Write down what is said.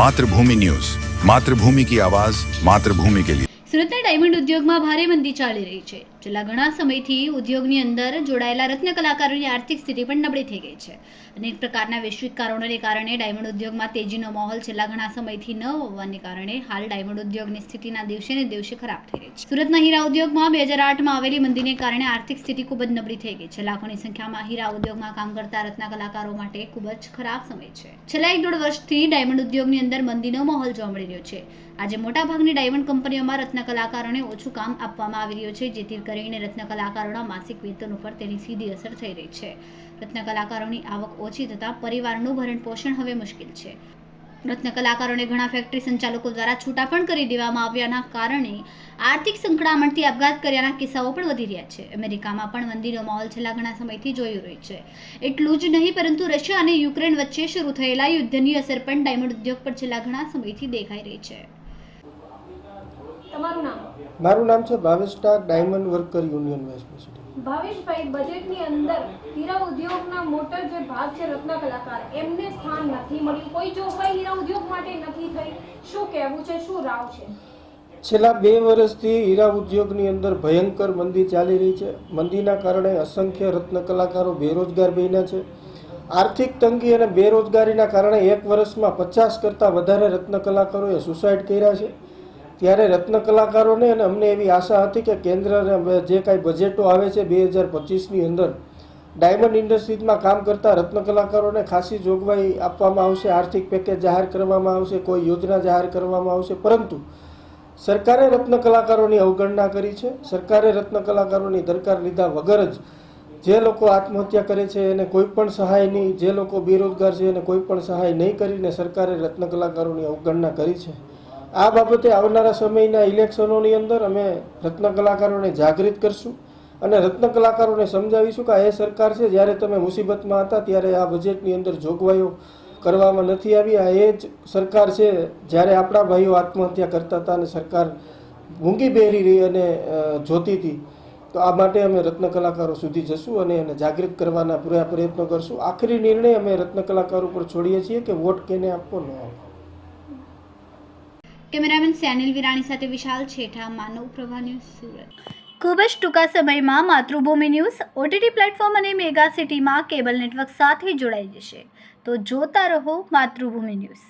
Mathrubhumi news. Mathrubhumi કી આવાજ, માતૃભૂમિ કે લીએ સુરતના ડાયમંડ ઉદ્યોગમાં ભારે મંદી ચાલી રહી છે. છેલ્લા ઘણા સમયથી ઉદ્યોગની અંદર જોડાયેલા રત્ન કલાકારોની આર્થિક સ્થિતિ પણ નબળી થઈ ગઈ છે. અનેક પ્રકારના વૈશ્વિક કારણોને કારણે ડાયમંડ ઉદ્યોગમાં તેજીનો માહોલ છેલ્લા ઘણા સમયથી ન હોવાને કારણે હાલ ડાયમંડ ઉદ્યોગની સ્થિતિના દિવસે ને દિવસે ખરાબ થઈ રહી છે. સુરતના હીરા ઉદ્યોગમાં બે હજાર આઠમાં આવેલી મંદીને કારણે આર્થિક સ્થિતિ ખૂબ જ નબળી થઈ ગઈ છે. લાખોની સંખ્યામાં હીરા ઉદ્યોગમાં કામ કરતા રત્ન કલાકારો માટે ખૂબ જ ખરાબ સમય છે. છેલ્લા એક દોઢ વર્ષથી ડાયમંડ ઉદ્યોગની અંદર મંદીનો માહોલ જોવા મળી રહ્યો છે. આજે મોટાભાગની ડાયમંડ કંપનીઓમાં રત્ન કલાકારોને ઓછું કામ આપવામાં આવી રહ્યું છે, જેથી કરીને રત્નકલાકારોના માસિક વેતન ઉપર તેની સીધી અસર થઈ રહી છે. રત્ન કલાકારોની આવક ઓછી થતાં પરિવારનું ભરણ પોષણ હવે મુશ્કેલ છે. રત્નકલાકારોને ઘણા ફેક્ટરી સંચાલકો દ્વારા છૂટા પણ કરી દેવામાં આવ્યાના કારણે આર્થિક સંકળામણથી આપઘાત કર્યાના કિસ્સાઓ પણ વધી રહ્યા છે. અમેરિકામાં પણ મંદીનો માહોલ છેલ્લા ઘણા સમયથી જોઈ રહ્યો છે. એટલું જ નહીં, પરંતુ રશિયા અને યુક્રેન વચ્ચે શરૂ થયેલા યુદ્ધની અસર પણ ડાયમંડ ઉદ્યોગ પર છેલ્લા ઘણા સમયથી દેખાઈ રહી છે. તમારું નામ? મારું નામ છે Bhavesh Tak diamond worker union vice president Bhaveshbhai બજેટની અંદર હીરા ઉદ્યોગના મોટા જે ભાગ છે રત્ન કલાકાર એમને સ્થાન નથી મળ્યું. કોઈ જોગવાઈ હીરા ઉદ્યોગ માટે નથી થઈ. શું કહેવું છે? શું રાવ છે? છેલ્લા બે વર્ષથી હીરા ઉદ્યોગની અંદર ભયંકર મંદી ચાલી રહી છે. મંદીના કારણે અસંખ્ય રત્ન કલાકારો બેરોજગાર બન્યા છે. આર્થિક તંગી અને બેરોજગારીના કારણે એક વર્ષમાં પચાસ કરતાં વધારે રત્ન કલાકારોએ સુસાઇડ કર્યા છે. ત્યારે રત્ન કલાકારોને અને અમને એવી આશા હતી કે કેન્દ્ર અને જે કાંઈ બજેટો આવે છે બે હજાર પચીસની અંદર, ડાયમંડ ઇન્ડસ્ટ્રીઝમાં કામ કરતા રત્ન કલાકારોને ખાસી જોગવાઈ આપવામાં આવશે, આર્થિક પેકેજ જાહેર કરવામાં આવશે, કોઈ યોજના જાહેર કરવામાં આવશે. પરંતુ સરકારે રત્ન કલાકારોની અવગણના કરી છે. સરકારે રત્ન કલાકારોની દરકાર લીધા વગર જ જે લોકો આત્મહત્યા કરે છે એને કોઈ પણ સહાય નહીં, જે લોકો બેરોજગાર છે એને કોઈ પણ સહાય નહીં કરીને સરકારે રત્ન કલાકારોની અવગણના કરી છે. આ બાબતે આવનારા સમયના ઇલેક્શનોની અંદર અમે રત્ન કલાકારોને જાગૃત કરશું અને રત્ન કલાકારોને સમજાવીશું કે આ એ સરકાર છે, જ્યારે તમે મુસીબતમાં હતા ત્યારે આ બજેટની અંદર જોગવાઈઓ કરવામાં નથી આવી. આ એ જ સરકાર છે, જ્યારે આપણા ભાઈઓ આત્મહત્યા કરતા હતા અને સરકાર મૂંગી બેરી રહી અને જોતી હતી. તો આ માટે અમે રત્ન કલાકારો સુધી જશું અને એને જાગૃત કરવાના પૂરા પ્રયત્નો કરશું. આખરી નિર્ણય અમે રત્ન કલાકારો પર છોડીએ છીએ કે વોટ કેને આપવો, ન આપવો. કેમેરામેન સેનિલ વિરાણી સાથે વિશાલ છેઠા, માનવ પ્રભા ન્યૂઝ સુરત. ખૂબ જ ટૂંકા સમયમાં માતૃભૂમિ ન્યૂઝ ઓટીટી પ્લેટફોર્મ અને મેગા સિટીમાં કેબલ નેટવર્ક સાથે જોડાઈ જશે. તો જોતા રહો માતૃભૂમિ ન્યૂઝ.